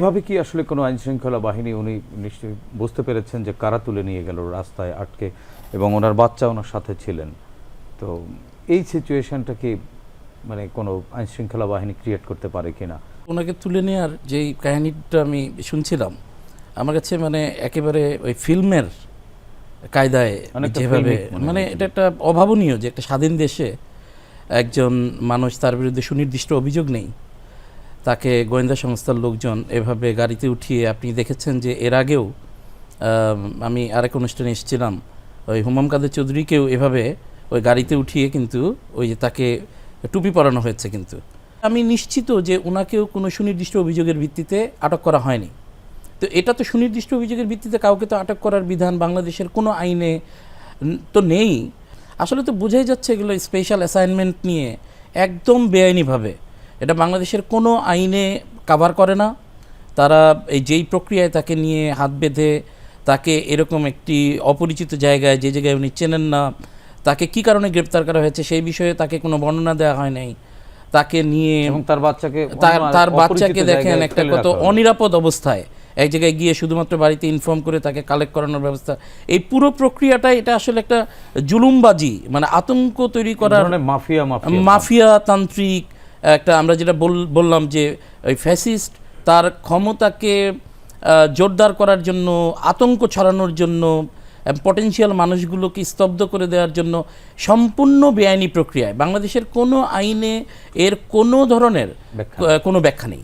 এভাবে কি আসলে কোনো আইন শৃঙ্খলা বাহিনী উনি নিশ্চয়ই বুঝতে পেরেছেন যে কারা তুলে নিয়ে গেল রাস্তায় আটকে এবং ওনার বাচ্চা ওনার সাথে ছিলেন। তো এই সিচুয়েশনটা কি মানে কোনো আইন শৃঙ্খলা বাহিনী ক্রিয়েট করতে পারে কিনা? ওনাকে তুলে নেওয়ার যেই কাহিনীটা আমি শুনছিলাম আমার কাছে মানে একেবারে ওই ফিল্মের কায়দায় যেভাবে মানে এটা একটা অভাবনীয় যে একটা স্বাধীন দেশে একজন মানুষ তার বিরুদ্ধে সুনির্দিষ্ট অভিযোগ নেই। তাকে গোয়েন্দা সংস্থার লোকজন এভাবে গাড়িতে উঠিয়ে, আপনি দেখেছেন যে এর আগেও আমি আরেক অনুষ্ঠানে এসেছিলাম, ওই হুমাম কাদের চৌধুরীকেও এভাবে ওই গাড়িতে উঠিয়ে কিন্তু ওই যে তাকে টুপি পরানো হয়েছে কিন্তু। আমি নিশ্চিত যে ওনাকেও কোনো সুনির্দিষ্ট অভিযোগের ভিত্তিতে আটক করা হয়নি। তো এটা তো সুনির্দিষ্ট অভিযোগের ভিত্তিতে কাউকে তো আটক করার বিধান বাংলাদেশের কোনো আইনে তো নেই। আসলে তো বোঝাই যাচ্ছে এগুলো স্পেশাল অ্যাসাইনমেন্ট নিয়ে, একদম বেআইনিভাবে। এটা বাংলাদেশের কোনো আইনে কাভার করে না। তারা এই যেই প্রক্রিয়ায় তাকে নিয়ে হাত বেঁধে তাকে এরকম একটি অপরিচিত জায়গায় যে জায়গায় উনি চেনেন না তাকে কি কারণে গ্রেপ্তার করা হয়েছে সেই বিষয়ে তাকে কোনো বর্ণনা দেওয়া হয় নাই। তাকে নিয়ে তার বাচ্চাকে তার তার বাচ্চাকে দেখেন একটা কত অনিরাপদ অবস্থায়। এক জায়গায় গিয়ে শুধুমাত্র বাড়িতে ইনফর্ম করে তাকে কালেক্ট করানোর ব্যবস্থা। এই পুরো প্রক্রিয়াটা এটা আসলে একটা জুলুমবাজি মানে আতঙ্ক তৈরি করার মাফিয়া মাফিয়া। মাফিয়া তান্ত্রিক একটা আমরা যেটা বল- বললাম যে ওই ফ্যাসিস্ট তার ক্ষমতাকে জোরদার করার জন্য আতঙ্ক ছড়ানোর জন্য পটেনশিয়াল মানুষগুলোকে স্তব্ধ করে দেওয়ার জন্য সম্পূর্ণ বেআইনি প্রক্রিয়ায়। বাংলাদেশের কোনো আইনে এর কোনো ধরনের কোনো ব্যাখ্যা নেই।